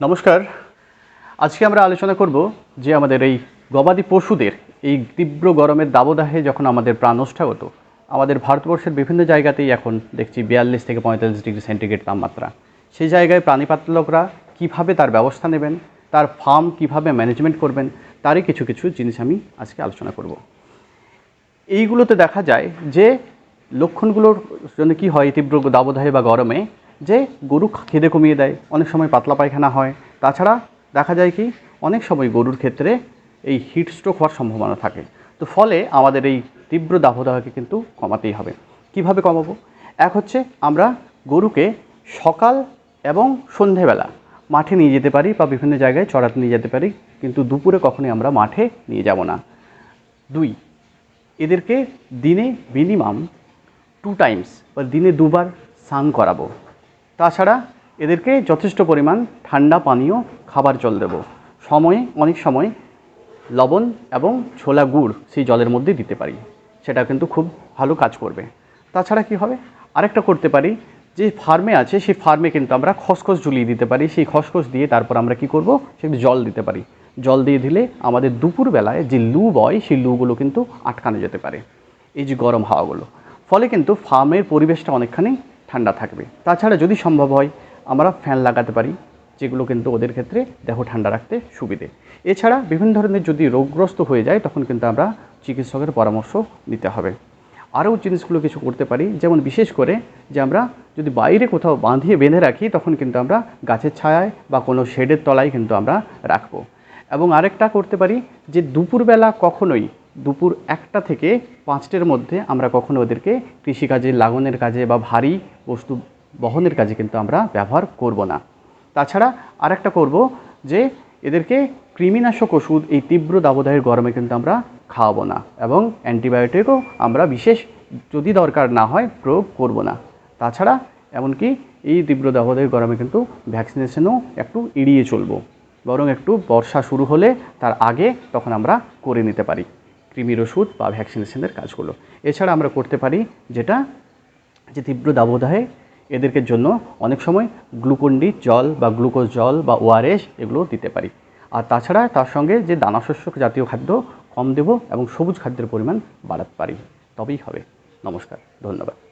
নমস্কার। আজকে আমরা আলোচনা করব যে আমাদের এই গবাদি পশুদের এই তীব্র গরমের দাবদাহে যখন আমাদের প্রাণ ওষ্ঠাগত আমাদের ভারতবর্ষের বিভিন্ন জায়গাতেই এখন দেখছি বিয়াল্লিশ থেকে পঁয়তাল্লিশ ডিগ্রি সেন্টিগ্রেড তাপমাত্রা। সেই জায়গায় প্রাণীপাতলকরা কীভাবে তার ব্যবস্থা নেবেন, তার ফার্ম কীভাবে ম্যানেজমেন্ট করবেন, তারই কিছু কিছু জিনিস আমি আজকে আলোচনা করব। এইগুলোতে দেখা যায় যে লক্ষণগুলোর জন্য কি হয় তীব্র দাবদাহে বা গরমে যে গরু খিদে কমিয়ে দেয়, অনেক সময় পাতলা পায়খানা হয়। তাছাড়া দেখা যায় কি, অনেক সময় গরুর ক্ষেত্রে এই হিট স্ট্রোক হওয়ার সম্ভাবনা থাকে। তো ফলে আমাদের এই তীব্র দাবদাহকে কিন্তু কমাতেই হবে। কীভাবে কমাবো? এক হচ্ছে আমরা গরুকে সকাল এবং সন্ধেবেলা মাঠে নিয়ে যেতে পারি বা বিভিন্ন জায়গায় চড়াতে নিয়ে যেতে পারি, কিন্তু দুপুরে কখনোই আমরা মাঠে নিয়ে যাব না। দুই, এদেরকে দিনে মিনিমাম টু টাইমস বা দিনে দুবার স্নান করাবো। তাছাড়া এদেরকে যথেষ্ট পরিমাণ ঠান্ডা পানীয় খাবার জল দেব। সময়ে, অনেক সময় লবণ এবং ছোলা গুড় সেই জলের মধ্যে দিতে পারি। সেটা কিন্তু খুব ভালো কাজ করবে। তাছাড়া কি হবে? আরেকটা করতে পারি, যে ফার্মে আছে সেই ফার্মে কিন্তু আমরা খসখস ঝুলিয়ে দিতে পারি। সেই খসখস দিয়ে তারপর আমরা কি করব? সেগুলো জল দিতে পারি। জল দিয়ে দিলে আমাদের দুপুরবেলায় যে লু বয়, সেই লুগুলো কিন্তু আটকানো যেতে পারে। এই যে গরম হাওয়াগুলো। ফলে কিন্তু ফার্মের পরিবেশটা অনেকখানি ঠান্ডা থাকবে। তাছাড়া যদি সম্ভব হয়, আমরা ফ্যান লাগাতে পারি, যেগুলো কিন্তু ওদের ক্ষেত্রে দেহ ঠান্ডা রাখতে সুবিধে। এছাড়া বিভিন্ন ধরনের যদি রোগগ্রস্ত হয়ে যায়, তখন কিন্তু আমরা চিকিৎসকের পরামর্শ নিতে হবে। আরও জিনিসগুলো কিছু করতে পারি, যেমন বিশেষ করে যে আমরা যদি বাইরে কোথাও বাঁধিয়ে বেঁধে রাখি, তখন কিন্তু আমরা গাছের ছায়ায় বা কোনো শেডের তলায় কিন্তু আমরা রাখব। এবং আরেকটা করতে পারি যে দুপুরবেলা কখনোই দুপুর একটা থেকে পাঁচটার মধ্যে আমরা কখনো ওদেরকে কৃষিকাজে, লাঙলের কাজে বা ভারী বস্তু বহনের কাজে কিন্তু আমরা ব্যবহার করব না। তাছাড়া আরেকটা করব যে এদেরকে কৃমিনাশক ওষুধ, এই তীব্র দাবদাহের গরমে কিন্তু আমরা খাওয়াবো না এবং অ্যান্টিবায়োটিকও আমরা বিশেষ যদি দরকার না হয় প্রয়োগ করব না। তাছাড়া এমনকি এই তীব্র দাবদাহের গরমে কিন্তু ভ্যাকসিনেশনও একটু এড়িয়ে চলবো। বরং একটু বর্ষা শুরু হলে তার আগে তখন আমরা করে নিতে পারি। কৃমির ওষুধ বা ভ্যাকসিনেশনের কাজগুলো। এছাড়া আমরা করতে পারি যেটা যে তীব্র দাবদাহে এদেরকে জন্য অনেক সময় গ্লুকন্ডি জল বা গ্লুকোজ জল বা ওআরএস এগুলো দিতে পারি। আর তাছাড়া তার সঙ্গে যে দানাশস্য জাতীয় খাদ্য কম দেব এবং সবুজ খাদ্যের পরিমাণ বাড়াতে পারি। তবেই হবে। নমস্কার, ধন্যবাদ।